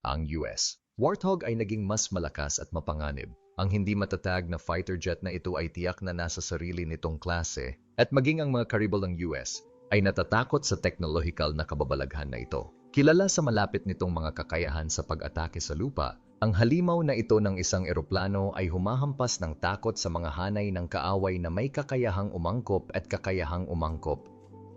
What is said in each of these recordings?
ang US. Warthog ay naging mas malakas at mapanganib. Ang hindi matatag na fighter jet na ito ay tiyak na nasa sarili nitong klase at maging ang mga karibal ng US ay natatakot sa teknolohikal na kababalaghan na ito. Kilala sa malapit nitong mga kakayahan sa pag-atake sa lupa, ang halimaw na ito ng isang eroplano ay humahampas ng takot sa mga hanay ng kaaway na may kakayahang umangkop at kakayahang umangkop.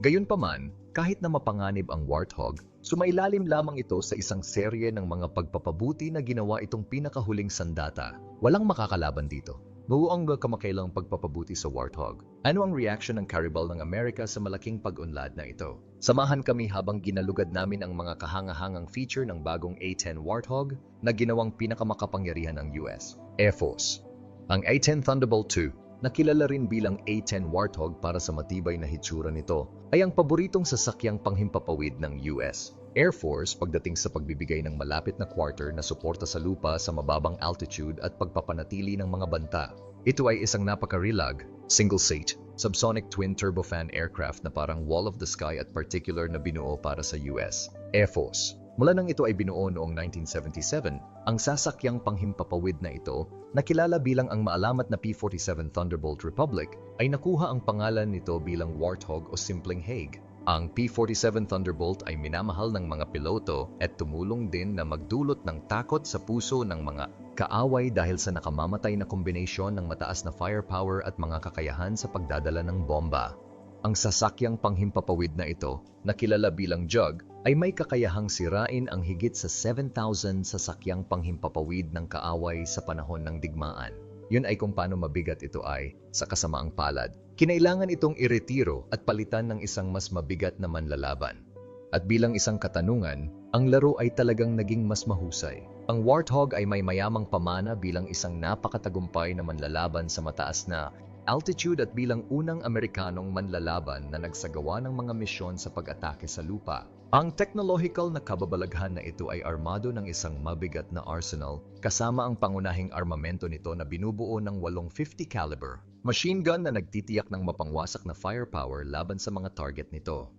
Gayunpaman, kahit na mapanganib ang warthog, sumailalim lamang ito sa isang serye ng mga pagpapabuti na ginawa itong pinakahuling sandata. Walang makakalaban dito. Buong kamakailang pagpapabuti sa warthog. Ano ang reaction ng Caribal ng Amerika sa malaking pag-unlad na ito? Samahan kami habang ginalugad namin ang mga kahangahangang feature ng bagong A-10 Warthog na ginawang pinakamakapangyarihan ng US, Air Force. Ang A-10 Thunderbolt 2 nakilala rin bilang A-10 Warthog para sa matibay na hitsura nito, ay ang paboritong sasakyang panghimpapawid ng US Air Force pagdating sa pagbibigay ng malapit na quarter na suporta sa lupa sa mababang altitude at pagpapanatili ng mga banta. Ito ay isang napakarilag, single-seat, subsonic twin turbofan aircraft na parang wall of the sky at particular na binuo para sa US Air Force. Mula nang ito ay binuo noong 1977, ang sasakyang panghimpapawid na ito, na kilala bilang ang maalamat na P-47 Thunderbolt Republic, ay nakuha ang pangalan nito bilang Warthog o simpleng Hague. Ang P-47 Thunderbolt ay minamahal ng mga piloto at tumulong din na magdulot ng takot sa puso ng mga kaaway dahil sa nakamamatay na kombinasyon ng mataas na firepower at mga kakayahan sa pagdadala ng bomba. Ang sasakyang panghimpapawid na ito, na kilala bilang Jug, ay may kakayahang sirain ang higit sa 7,000 sasakyang panghimpapawid ng kaaway sa panahon ng digmaan. Yun ay kung paano mabigat ito ay, sa kasamaang palad, kinailangan itong iretiro at palitan ng isang mas mabigat na manlalaban. At bilang isang katanungan, ang laro ay talagang naging mas mahusay. Ang Warthog ay may mayamang pamana bilang isang napakatagumpay na manlalaban sa mataas na altitude at bilang unang Amerikanong manlalaban na nagsagawa ng mga misyon sa pag-atake sa lupa. Ang technological na kababalaghan na ito ay armado ng isang mabigat na arsenal kasama ang pangunahing armamento nito na binubuo ng 850 caliber machine gun na nagtitiyak ng mapangwasak na firepower laban sa mga target nito.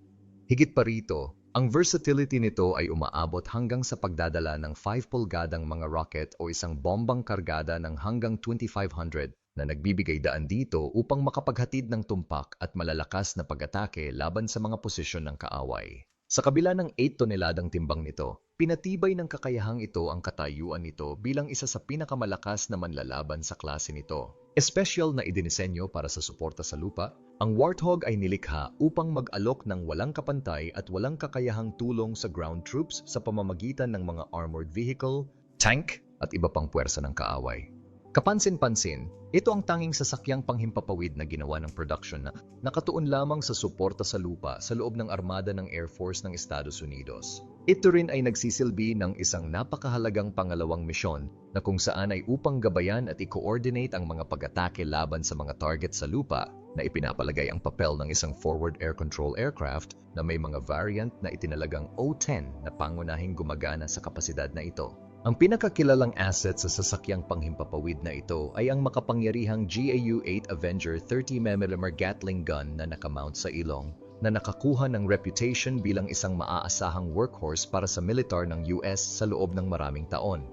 Higit pa rito, ang versatility nito ay umaabot hanggang sa pagdadala ng 5 pulgadang mga rocket o isang bombang kargada ng hanggang 2500 na nagbibigay daan dito upang makapaghatid ng tumpak at malalakas na pag-atake laban sa mga posisyon ng kaaway. Sa kabila ng 8 toneladang timbang nito, pinatibay ng kakayahang ito ang katayuan nito bilang isa sa pinakamalakas na manlalaban sa klase nito. Espesyal na idinisenyo para sa suporta sa lupa, ang Warthog ay nilikha upang mag-alok ng walang kapantay at walang kakayahang tulong sa ground troops sa pamamagitan ng mga armored vehicle, tank, at iba pang puwersa ng kaaway. Kapansin-pansin, ito ang tanging sasakyang panghimpapawid na ginawa ng production na nakatuon lamang sa suporta sa lupa sa loob ng armada ng Air Force ng Estados Unidos. Ito rin ay nagsisilbi ng isang napakahalagang pangalawang misyon na kung saan ay upang gabayan at i-coordinate ang mga pag-atake laban sa mga target sa lupa na ipinapalagay ang papel ng isang forward air control aircraft na may mga variant na itinalagang O-10 na pangunahing gumagana sa kapasidad na ito. Ang pinakakilalang asset sa sasakyang panghimpapawid na ito ay ang makapangyarihang GAU-8 Avenger 30mm Gatling gun na nakamount sa ilong na nakakuha ng reputation bilang isang maaasahang workhorse para sa militar ng US sa loob ng maraming taon.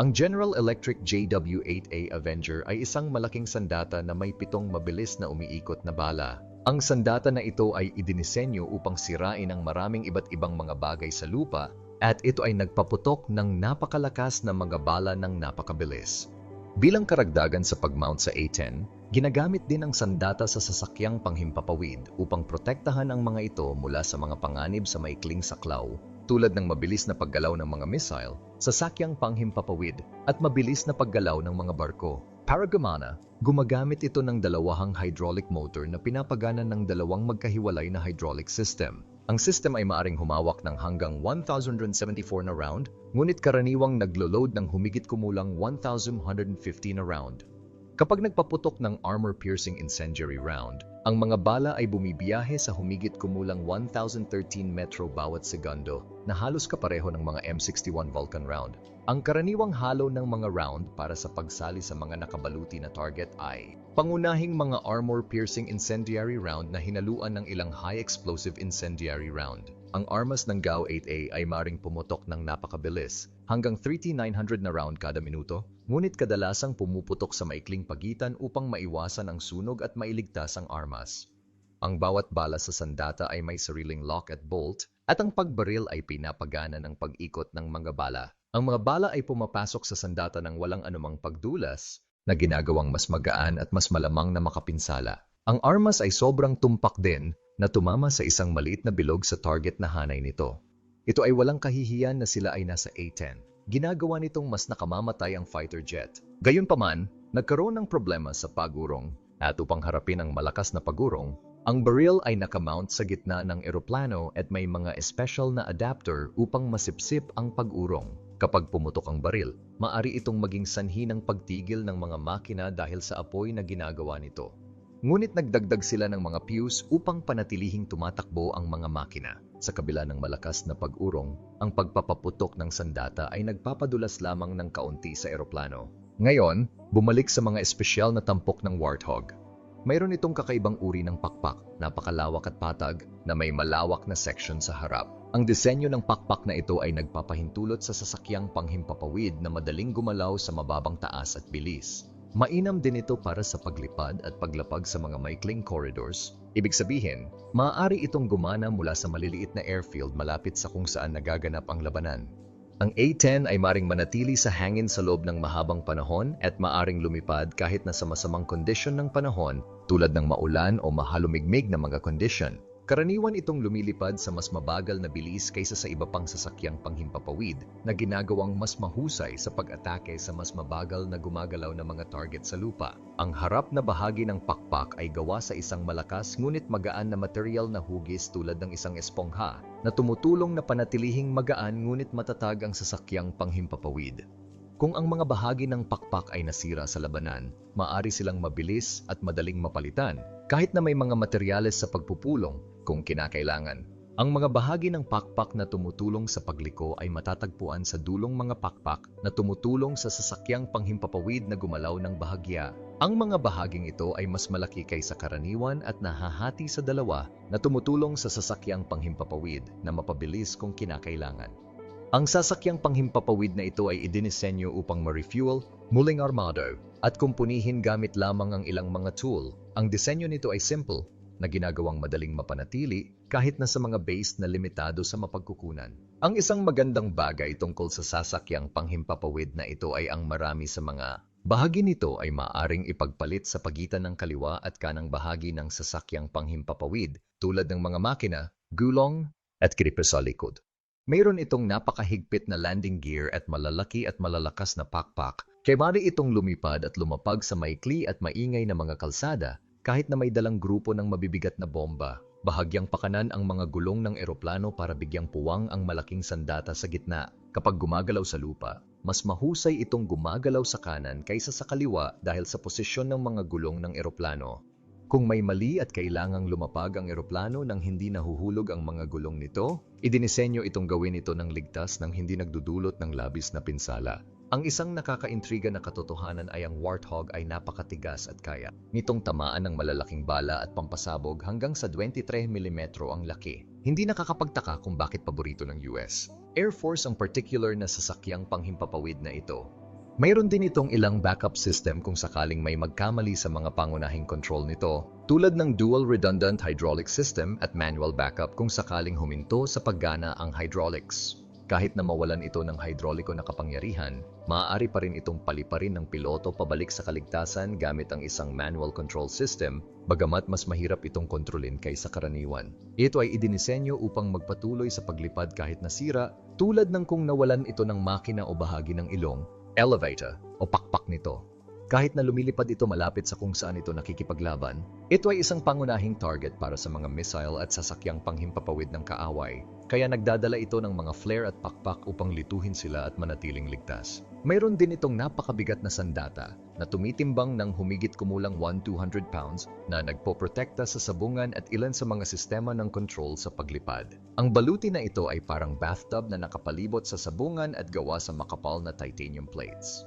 Ang General Electric JW-8A Avenger ay isang malaking sandata na may pitong mabilis na umiikot na bala. Ang sandata na ito ay idinisenyo upang sirain ang maraming iba't ibang mga bagay sa lupa at ito ay nagpaputok ng napakalakas na mga bala ng napakabilis. Bilang karagdagan sa pagmount sa A-10, ginagamit din ang sandata sa sasakyang panghimpapawid upang protektahan ang mga ito mula sa mga panganib sa maikling saklaw tulad ng mabilis na paggalaw ng mga missile, sasakyang panghimpapawid at mabilis na paggalaw ng mga barko. Para gumana, gumagamit ito ng dalawahang hydraulic motor na pinapagana ng dalawang magkahiwalay na hydraulic system. Ang system ay maaring humawak ng hanggang 1,174 na round, ngunit karaniwang naglo-load ng humigit kumulang 1,150 na round. Kapag nagpaputok ng armor-piercing incendiary round, ang mga bala ay bumibiyahe sa humigit kumulang 1,013 metro bawat segundo na halos kapareho ng mga M61 Vulcan round. Ang karaniwang halo ng mga round para sa pagsali sa mga nakabaluti na target ay pangunahing mga armor-piercing incendiary round na hinaluan ng ilang high-explosive incendiary round. Ang armas ng GAU 8A ay maring pumutok ng napakabilis, hanggang 3900 na round kada minuto, ngunit kadalasang pumuputok sa maikling pagitan upang maiwasan ang sunog at mailigtas ang armas. Ang bawat bala sa sandata ay may sariling lock at bolt, at ang pagbaril ay pinapagana ng pag-ikot ng mga bala. Ang mga bala ay pumapasok sa sandata ng walang anumang pagdulas, na ginagawang mas magaan at mas malamang na makapinsala. Ang armas ay sobrang tumpak din na tumama sa isang maliit na bilog sa target na hanay nito. Ito ay walang kahihiyan na sila ay nasa A-10. Ginagawa nitong mas nakamamatay ang fighter jet. Gayunpaman, nagkaroon ng problema sa pagurong at upang harapin ang malakas na pagurong, ang baril ay nakamount sa gitna ng eroplano at may mga special na adapter upang masipsip ang pag-urong. Kapag pumutok ang baril, maari itong maging sanhi ng pagtigil ng mga makina dahil sa apoy na ginagawa nito. Ngunit nagdagdag sila ng mga fuse upang panatilihing tumatakbo ang mga makina. Sa kabila ng malakas na pag-urong, ang pagpapaputok ng sandata ay nagpapadulas lamang ng kaunti sa eroplano. Ngayon, bumalik sa mga espesyal na tampok ng Warthog. Mayroon itong kakaibang uri ng pakpak, napakalawak at patag, na may malawak na section sa harap. Ang disenyo ng pakpak na ito ay nagpapahintulot sa sasakyang panghimpapawid na madaling gumalaw sa mababang taas at bilis. Mainam din ito para sa paglipad at paglapag sa mga maikling corridors. Ibig sabihin, maaari itong gumana mula sa maliliit na airfield malapit sa kung saan nagaganap ang labanan. Ang A-10 ay maring manatili sa hangin sa loob ng mahabang panahon at maaring lumipad kahit na sa masamang kondisyon ng panahon tulad ng maulan o mahalumigmig na mga kondisyon. Karaniwan itong lumilipad sa mas mabagal na bilis kaysa sa iba pang sasakyang panghimpapawid na ginagawang mas mahusay sa pag-atake sa mas mabagal na gumagalaw na mga target sa lupa. Ang harap na bahagi ng pakpak ay gawa sa isang malakas ngunit magaan na material na hugis tulad ng isang espongha na tumutulong na panatilihing magaan ngunit matatag ang sasakyang panghimpapawid. Kung ang mga bahagi ng pakpak ay nasira sa labanan, maaari silang mabilis at madaling mapalitan kahit na may mga materyales sa pagpupulong kung kinakailangan. Ang mga bahagi ng pakpak na tumutulong sa pagliko ay matatagpuan sa dulong mga pakpak na tumutulong sa sasakyang panghimpapawid na gumalaw ng bahagya. Ang mga bahaging ito ay mas malaki kaysa karaniwan at nahahati sa dalawa na tumutulong sa sasakyang panghimpapawid na mapabilis kung kinakailangan. Ang sasakyang panghimpapawid na ito ay idinisenyo upang ma-refuel, muling armado, at kumpunihin gamit lamang ang ilang mga tool. Ang disenyo nito ay simple, na ginagawang madaling mapanatili kahit na sa mga base na limitado sa mapagkukunan. Ang isang magandang bagay tungkol sa sasakyang panghimpapawid na ito ay ang marami sa mga bahagi nito ay maaring ipagpalit sa pagitan ng kaliwa at kanang bahagi ng sasakyang panghimpapawid tulad ng mga makina, gulong, at gripe sa likod. Mayroon itong napakahigpit na landing gear at malalaki at malalakas na pakpak, kaya mari itong lumipad at lumapag sa maikli at maingay na mga kalsada kahit na may dalang grupo ng mabibigat na bomba. Bahagyang pakanan ang mga gulong ng eroplano para bigyang puwang ang malaking sandata sa gitna. Kapag gumagalaw sa lupa, mas mahusay itong gumagalaw sa kanan kaysa sa kaliwa dahil sa posisyon ng mga gulong ng eroplano. Kung may mali at kailangang lumapag ang eroplano nang hindi nahuhulog ang mga gulong nito, idinisenyo itong gawin ito ng ligtas nang hindi nagdudulot ng labis na pinsala. Ang isang nakakaintriga na katotohanan ay ang Warthog ay napakatigas at kaya nitong tamaan ng malalaking bala at pampasabog hanggang sa 23mm ang laki. Hindi nakakapagtaka kung bakit paborito ng US. Air Force ang particular na sasakyang panghimpapawid na ito mayroon din itong ilang backup system kung sakaling may magkamali sa mga pangunahing control nito, tulad ng dual redundant hydraulic system at manual backup kung sakaling huminto sa paggana ang hydraulics. Kahit na mawalan ito ng hydrauliko na kapangyarihan, maaari pa rin itong paliparin ng piloto pabalik sa kaligtasan gamit ang isang manual control system, bagamat mas mahirap itong kontrolin kaysa karaniwan. Ito ay idinisenyo upang magpatuloy sa paglipad kahit nasira, tulad ng kung nawalan ito ng makina o bahagi ng ilong, elevator o pakpak nito. Kahit na lumilipad ito malapit sa kung saan ito nakikipaglaban, ito ay isang pangunahing target para sa mga missile at sasakyang panghimpapawid ng kaaway, kaya nagdadala ito ng mga flare at pakpak upang lituhin sila at manatiling ligtas. Mayroon din itong napakabigat na sandata na tumitimbang ng humigit kumulang 1-200 pounds na nagpoprotekta sa sabungan at ilan sa mga sistema ng control sa paglipad. Ang baluti na ito ay parang bathtub na nakapalibot sa sabungan at gawa sa makapal na titanium plates.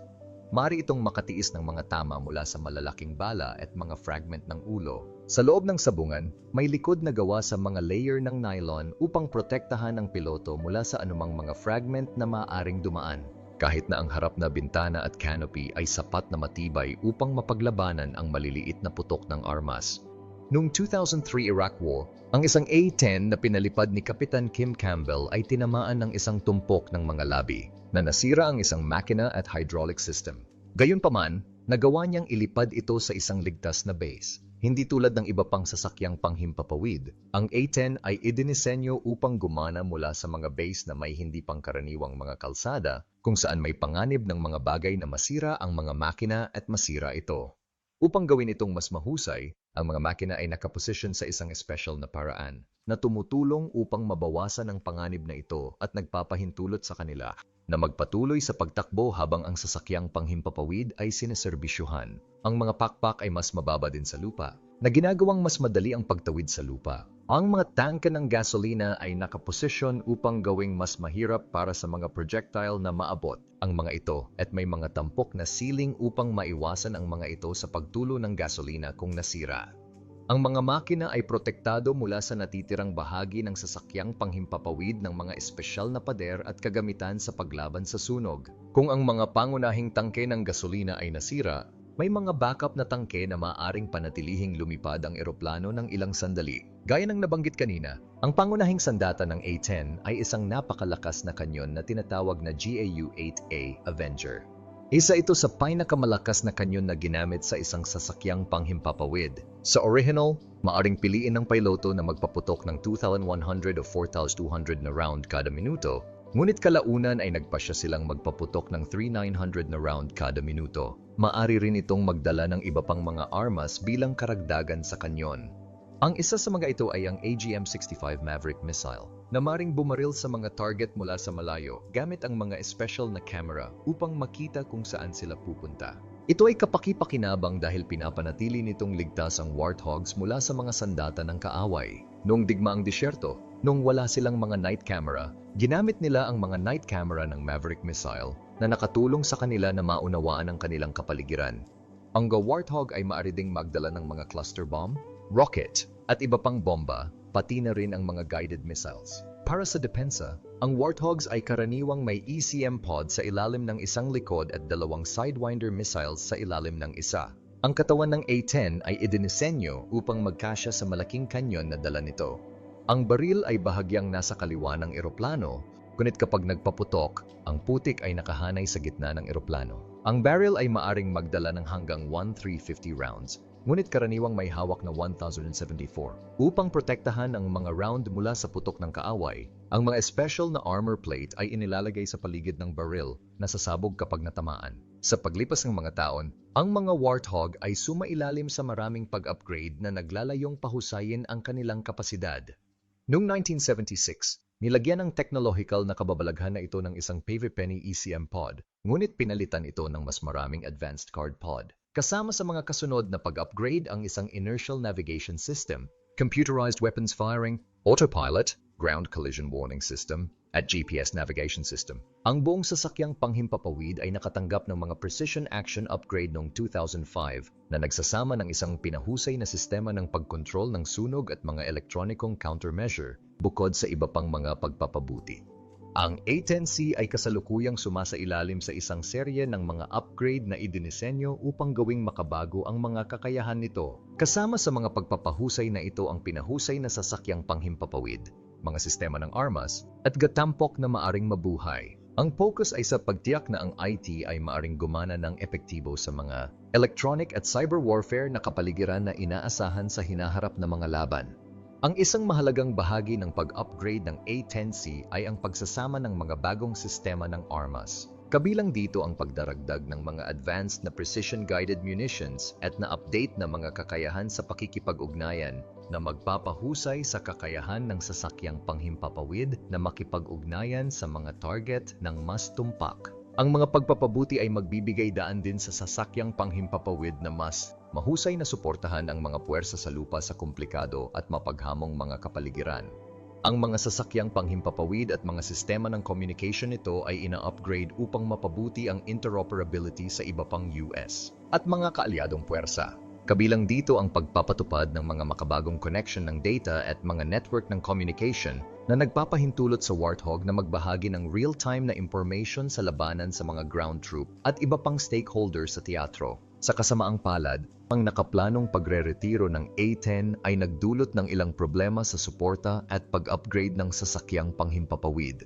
mari itong makatiis ng mga tama mula sa malalaking bala at mga fragment ng ulo. Sa loob ng sabungan, may likod na gawa sa mga layer ng nylon upang protektahan ang piloto mula sa anumang mga fragment na maaaring dumaan. Kahit na ang harap na bintana at canopy ay sapat na matibay upang mapaglabanan ang maliliit na putok ng armas. Noong 2003 Iraq War, ang isang A-10 na pinalipad ni Kapitan Kim Campbell ay tinamaan ng isang tumpok ng mga labi na nasira ang isang makina at hydraulic system. Gayunpaman, nagawa niyang ilipad ito sa isang ligtas na base. Hindi tulad ng iba pang sasakyang panghimpapawid, ang A-10 ay idinisenyo upang gumana mula sa mga base na may hindi pangkaraniwang mga kalsada kung saan may panganib ng mga bagay na masira ang mga makina at masira ito. Upang gawin itong mas mahusay, ang mga makina ay nakaposisyon sa isang special na paraan na tumutulong upang mabawasan ang panganib na ito at nagpapahintulot sa kanila na magpatuloy sa pagtakbo habang ang sasakyang panghimpapawid ay sineserbisyuhan. Ang mga pakpak ay mas mababa din sa lupa, na ginagawang mas madali ang pagtawid sa lupa. Ang mga tangke ng gasolina ay nakaposisyon upang gawing mas mahirap para sa mga projectile na maabot ang mga ito at may mga tampok na ceiling upang maiwasan ang mga ito sa pagtulo ng gasolina kung nasira. Ang mga makina ay protektado mula sa natitirang bahagi ng sasakyang panghimpapawid ng mga espesyal na pader at kagamitan sa paglaban sa sunog. Kung ang mga pangunahing tangke ng gasolina ay nasira, may mga backup na tangke na maaaring panatilihing lumipad ang eroplano ng ilang sandali. Gaya ng nabanggit kanina, ang pangunahing sandata ng A-10 ay isang napakalakas na kanyon na tinatawag na GAU-8A Avenger. Isa ito sa pinakamalakas na kanyon na ginamit sa isang sasakyang panghimpapawid. Sa original, maaring piliin ng piloto na magpaputok ng 2,100 o 4,200 na round kada minuto, ngunit kalaunan ay nagpasya silang magpaputok ng 3,900 na round kada minuto. Maari rin itong magdala ng iba pang mga armas bilang karagdagan sa kanyon. Ang isa sa mga ito ay ang AGM-65 Maverick missile na maring bumaril sa mga target mula sa malayo gamit ang mga special na camera upang makita kung saan sila pupunta. Ito ay kapaki-pakinabang dahil pinapanatili nitong ligtas ang warthogs mula sa mga sandata ng kaaway. Noong digmaang disyerto, nung wala silang mga night camera, ginamit nila ang mga night camera ng Maverick missile na nakatulong sa kanila na maunawaan ang kanilang kapaligiran. Ang Warthog ay maaari ding magdala ng mga cluster bomb, rocket, at iba pang bomba, pati na rin ang mga guided missiles. Para sa depensa, ang Warthogs ay karaniwang may ECM pod sa ilalim ng isang likod at dalawang Sidewinder missiles sa ilalim ng isa. Ang katawan ng A-10 ay idinisenyo upang magkasya sa malaking kanyon na dala nito. Ang baril ay bahagyang nasa kaliwa ng eroplano, ngunit kapag nagpaputok, ang putik ay nakahanay sa gitna ng eroplano. Ang barrel ay maaring magdala ng hanggang 1,350 rounds, ngunit karaniwang may hawak na 1,074. Upang protektahan ang mga round mula sa putok ng kaaway, ang mga special na armor plate ay inilalagay sa paligid ng baril na sasabog kapag natamaan. Sa paglipas ng mga taon, ang mga Warthog ay sumailalim sa maraming pag-upgrade na naglalayong pahusayin ang kanilang kapasidad. Noong 1976, nilagyan ng technological na kababalaghan na ito ng isang Penny ECM pod, ngunit pinalitan ito ng mas maraming advanced card pod. Kasama sa mga kasunod na pag-upgrade ang isang inertial navigation system, computerized weapons firing, autopilot, ground collision warning system, at GPS navigation system. Ang buong sasakyang panghimpapawid ay nakatanggap ng mga precision action upgrade noong 2005 na nagsasama ng isang pinahusay na sistema ng pagkontrol ng sunog at mga elektronikong countermeasure bukod sa iba pang mga pagpapabuti. Ang A10C ay kasalukuyang sumasailalim sa isang serye ng mga upgrade na idinisenyo upang gawing makabago ang mga kakayahan nito. Kasama sa mga pagpapahusay na ito ang pinahusay na sasakyang panghimpapawid, mga sistema ng armas, at gatampok na maaring mabuhay. Ang focus ay sa pagtiyak na ang IT ay maaring gumana ng epektibo sa mga electronic at cyber warfare na kapaligiran na inaasahan sa hinaharap na mga laban. Ang isang mahalagang bahagi ng pag-upgrade ng A10C ay ang pagsasama ng mga bagong sistema ng armas. Kabilang dito ang pagdaragdag ng mga advanced na precision-guided munitions at na-update na mga kakayahan sa pakikipag-ugnayan na magpapahusay sa kakayahan ng sasakyang panghimpapawid na makipag-ugnayan sa mga target ng mas tumpak. Ang mga pagpapabuti ay magbibigay daan din sa sasakyang panghimpapawid na mas mahusay na suportahan ang mga puwersa sa lupa sa komplikado at mapaghamong mga kapaligiran. Ang mga sasakyang panghimpapawid at mga sistema ng communication nito ay ina-upgrade upang mapabuti ang interoperability sa iba pang US at mga kaalyadong puwersa. Kabilang dito ang pagpapatupad ng mga makabagong connection ng data at mga network ng communication na nagpapahintulot sa Warthog na magbahagi ng real-time na information sa labanan sa mga ground troop at iba pang stakeholders sa teatro. Sa kasamaang palad, ang nakaplanong pagre-retiro ng A-10 ay nagdulot ng ilang problema sa suporta at pag-upgrade ng sasakyang panghimpapawid.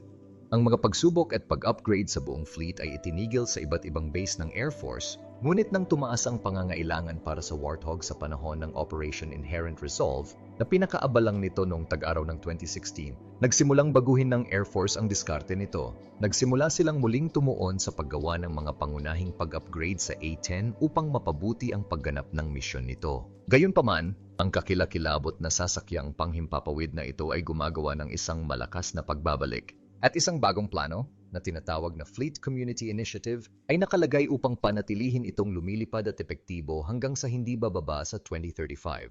Ang mga pagsubok at pag-upgrade sa buong fleet ay itinigil sa iba't ibang base ng Air Force, ngunit nang tumaas ang pangangailangan para sa Warthog sa panahon ng Operation Inherent Resolve, na pinakaabalang nito noong tag-araw ng 2016, nagsimulang baguhin ng Air Force ang diskarte nito. Nagsimula silang muling tumuon sa paggawa ng mga pangunahing pag-upgrade sa A-10 upang mapabuti ang pagganap ng misyon nito. Gayunpaman, ang kakilakilabot na sasakyang panghimpapawid na ito ay gumagawa ng isang malakas na pagbabalik. At isang bagong plano, na tinatawag na Fleet Community Initiative, ay nakalagay upang panatilihin itong lumilipad at epektibo hanggang sa hindi bababa sa 2035.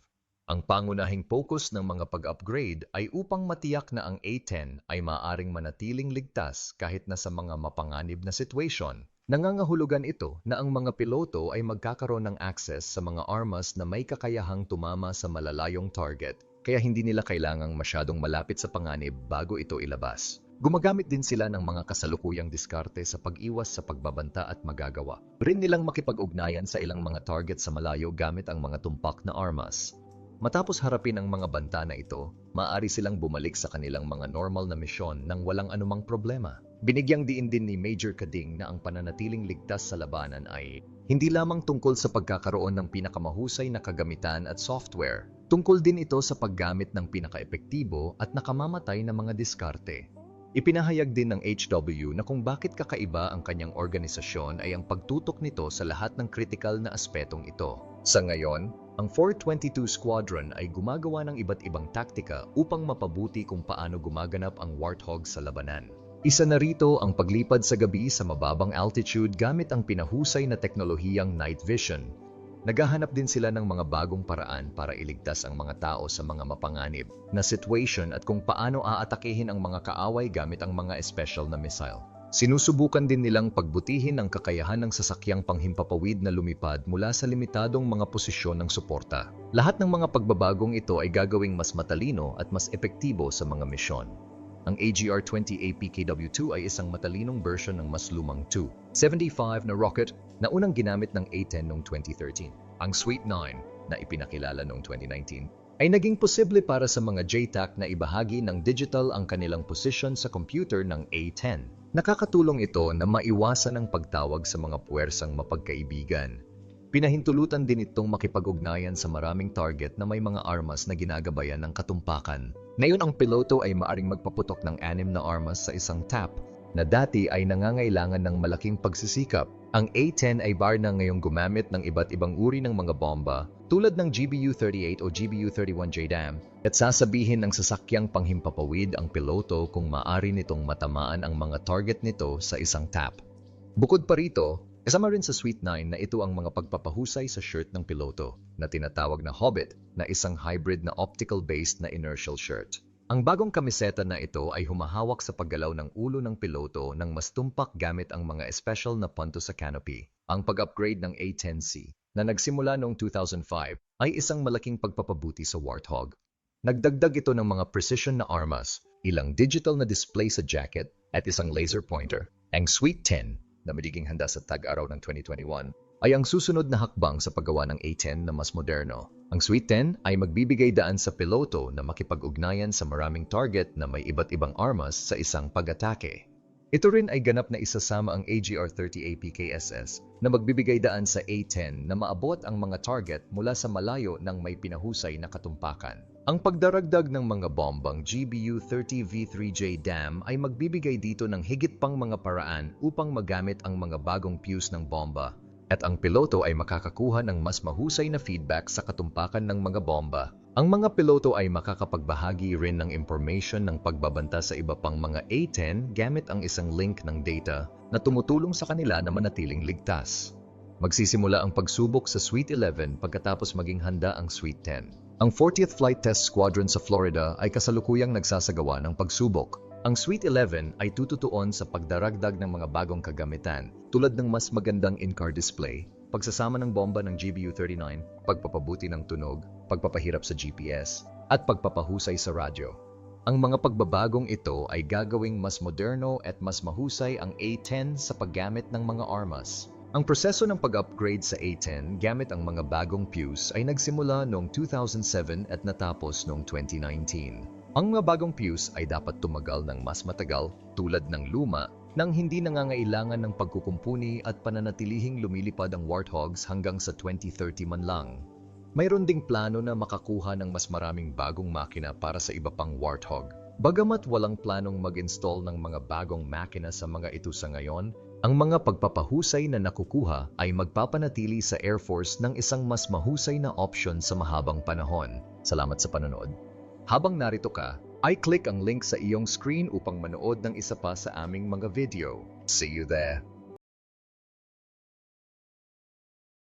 Ang pangunahing focus ng mga pag-upgrade ay upang matiyak na ang A-10 ay maaring manatiling ligtas kahit na sa mga mapanganib na situation. Nangangahulugan ito na ang mga piloto ay magkakaroon ng access sa mga armas na may kakayahang tumama sa malalayong target, kaya hindi nila kailangang masyadong malapit sa panganib bago ito ilabas. Gumagamit din sila ng mga kasalukuyang diskarte sa pag-iwas sa pagbabanta at magagawa. Rin nilang makipag-ugnayan sa ilang mga target sa malayo gamit ang mga tumpak na armas. Matapos harapin ang mga banta na ito, maaari silang bumalik sa kanilang mga normal na misyon nang walang anumang problema. Binigyang diin din ni Major Kading na ang pananatiling ligtas sa labanan ay hindi lamang tungkol sa pagkakaroon ng pinakamahusay na kagamitan at software. Tungkol din ito sa paggamit ng pinakaepektibo at nakamamatay na mga diskarte. Ipinahayag din ng HW na kung bakit kakaiba ang kanyang organisasyon ay ang pagtutok nito sa lahat ng kritikal na aspetong ito. Sa ngayon, ang 422 Squadron ay gumagawa ng iba't ibang taktika upang mapabuti kung paano gumaganap ang Warthog sa labanan. Isa na rito ang paglipad sa gabi sa mababang altitude gamit ang pinahusay na teknolohiyang night vision. Naghahanap din sila ng mga bagong paraan para iligtas ang mga tao sa mga mapanganib na situation at kung paano aatakihin ang mga kaaway gamit ang mga special na missile. Sinusubukan din nilang pagbutihin ang kakayahan ng sasakyang panghimpapawid na lumipad mula sa limitadong mga posisyon ng suporta. Lahat ng mga pagbabagong ito ay gagawing mas matalino at mas epektibo sa mga misyon. Ang AGR-20 APKW-2 ay isang matalinong version ng mas lumang Tu-75 na rocket na unang ginamit ng A-10 noong 2013. Ang Sweet 9 na ipinakilala noong 2019 ay naging posible para sa mga JTAC na ibahagi ng digital ang kanilang posisyon sa computer ng A-10 Nakakatulong ito na maiwasan ang pagtawag sa mga puwersang mapagkaibigan. Pinahintulutan din itong makipag-ugnayan sa maraming target na may mga armas na ginagabayan ng katumpakan. Ngayon ang piloto ay maaring magpaputok ng anim na armas sa isang tap na dati ay nangangailangan ng malaking pagsisikap. Ang A-10 ay bar na ngayong gumamit ng iba't ibang uri ng mga bomba tulad ng GBU-38 o GBU-31 JDAM at sasabihin ng sasakyang panghimpapawid ang piloto kung maari nitong matamaan ang mga target nito sa isang tap. Bukod pa rito, kasama rin sa Suite 9 na ito ang mga pagpapahusay sa shirt ng piloto na tinatawag na Hobbit na isang hybrid na optical-based na inertial shirt. Ang bagong kamiseta na ito ay humahawak sa paggalaw ng ulo ng piloto ng mas tumpak gamit ang mga special na punto sa canopy. Ang pag-upgrade ng A10C na nagsimula noong 2005 ay isang malaking pagpapabuti sa Warthog. Nagdagdag ito ng mga precision na armas, ilang digital na display sa jacket at isang laser pointer. Ang Sweet 10 na magiging handa sa tag-araw ng 2021 ay ang susunod na hakbang sa paggawa ng A10 na mas moderno. Ang Sweet 10 ay magbibigay daan sa piloto na makipag-ugnayan sa maraming target na may iba't ibang armas sa isang pag-atake. Ito rin ay ganap na isasama ang AGR-30 APKSS na magbibigay daan sa A-10 na maabot ang mga target mula sa malayo ng may pinahusay na katumpakan. Ang pagdaragdag ng mga bombang GBU-30V3J DAM ay magbibigay dito ng higit pang mga paraan upang magamit ang mga bagong fuse ng bomba at ang piloto ay makakakuha ng mas mahusay na feedback sa katumpakan ng mga bomba ang mga piloto ay makakapagbahagi rin ng information ng pagbabanta sa iba pang mga A-10 gamit ang isang link ng data na tumutulong sa kanila na manatiling ligtas. Magsisimula ang pagsubok sa Suite 11 pagkatapos maging handa ang Suite 10. Ang 40th Flight Test Squadron sa Florida ay kasalukuyang nagsasagawa ng pagsubok. Ang Suite 11 ay tututuon sa pagdaragdag ng mga bagong kagamitan tulad ng mas magandang in-car display, pagsasama ng bomba ng GBU-39, pagpapabuti ng tunog, pagpapahirap sa GPS, at pagpapahusay sa radyo. Ang mga pagbabagong ito ay gagawing mas moderno at mas mahusay ang A10 sa paggamit ng mga armas. Ang proseso ng pag-upgrade sa A10 gamit ang mga bagong fuse ay nagsimula noong 2007 at natapos noong 2019. Ang mga bagong fuse ay dapat tumagal ng mas matagal tulad ng luma nang hindi nangangailangan ng pagkukumpuni at pananatilihing lumilipad ang Warthogs hanggang sa 2030 man lang. Mayroon ding plano na makakuha ng mas maraming bagong makina para sa iba pang Warthog. Bagamat walang planong mag-install ng mga bagong makina sa mga ito sa ngayon, ang mga pagpapahusay na nakukuha ay magpapanatili sa Air Force ng isang mas mahusay na option sa mahabang panahon. Salamat sa panonood. Habang narito ka, ay click ang link sa iyong screen upang manood ng isa pa sa aming mga video. See you there!